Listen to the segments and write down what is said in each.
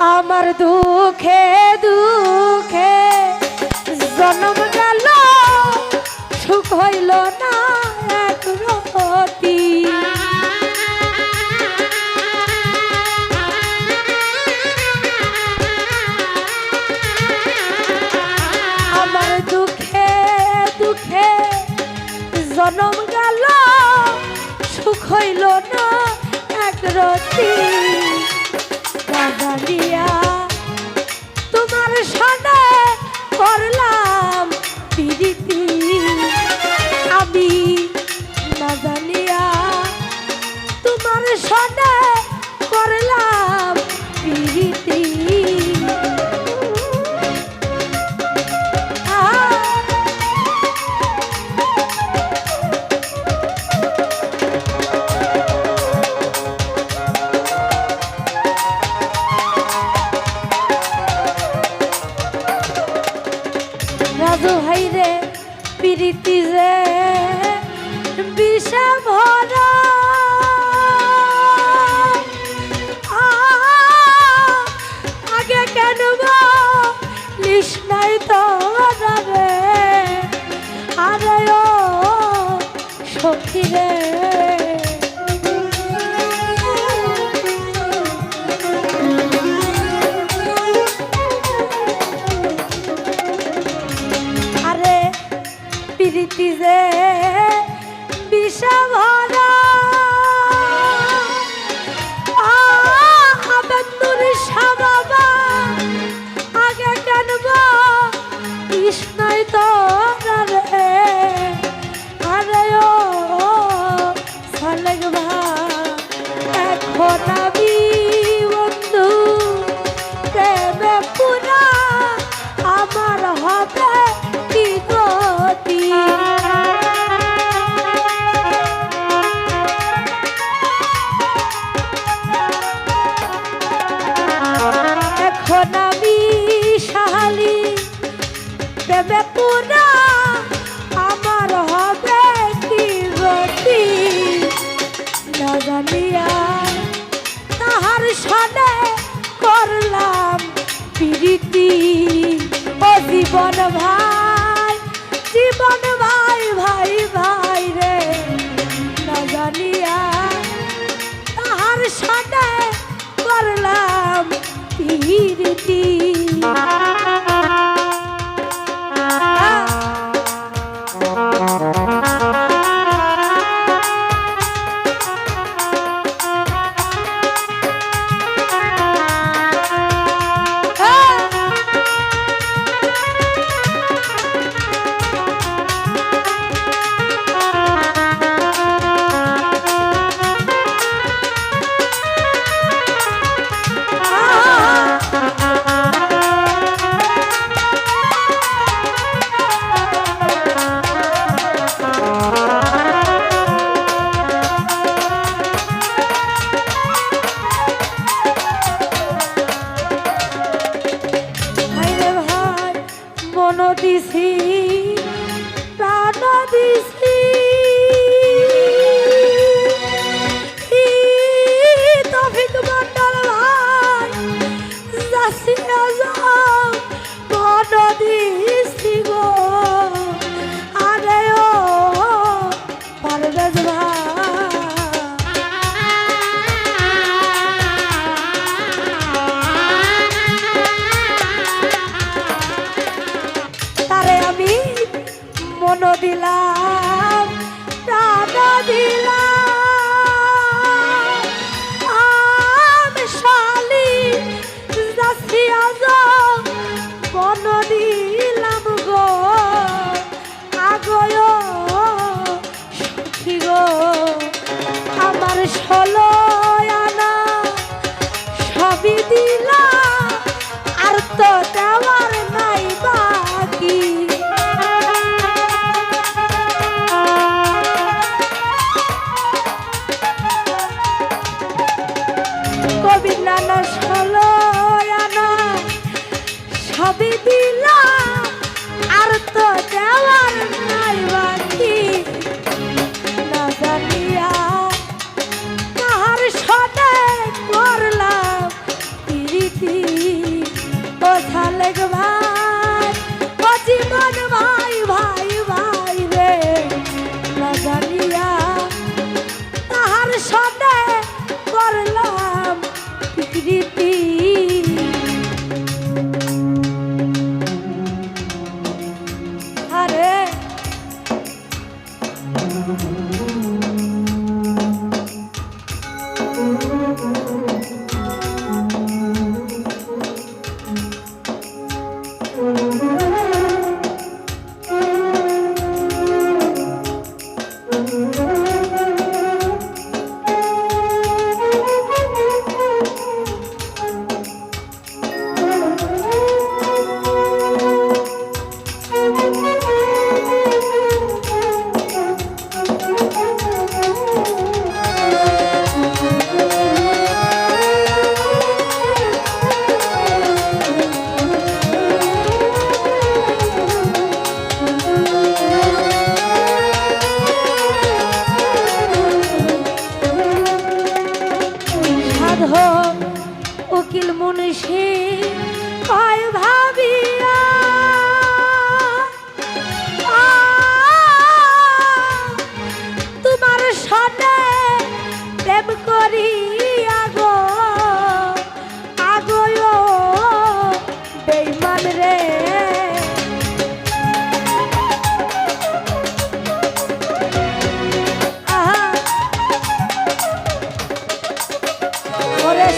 আমার দুঃখে দুঃখে জন্ম গেল, সুখ হইল না এক রতি। আমার দুঃখে দুঃখে জন্ম গেল, সুখ হইল না এক রতি। করলাম পিড়িতি আমি না জানিয়া তোমার সদ রে বিষে আগে কেন কৃষ্ণাই তোরা রে। আরে ও সখী রে। কবিলানো সলো আনা সবই দিলা আর তো দেওয়ার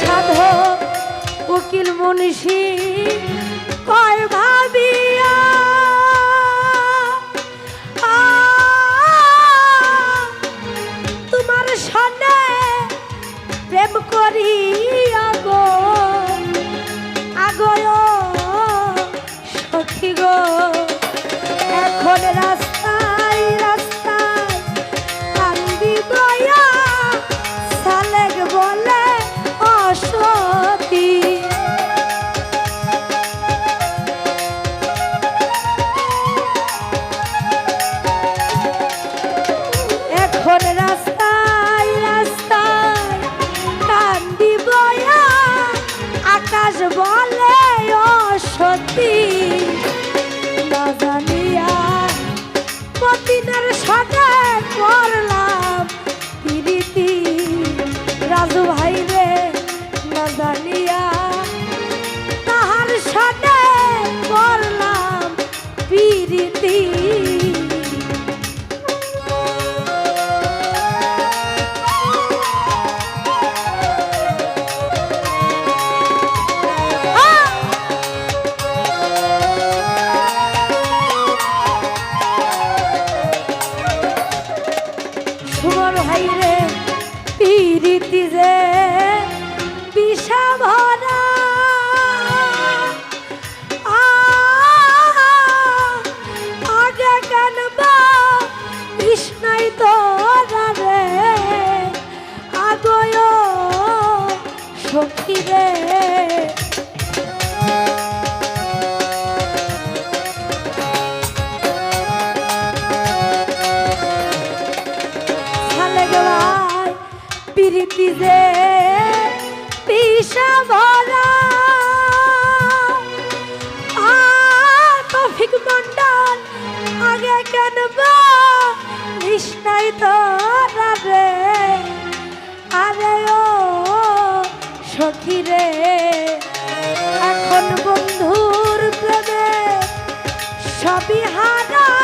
সাধক উকিল মনীষী কয় তোমার সনে প্রেম করি আগো আগয় সখী গো এখন রাস বদলিয়া তাহার সাথে করলাম পিরিতি। সুমন ভাই রে রবি হারা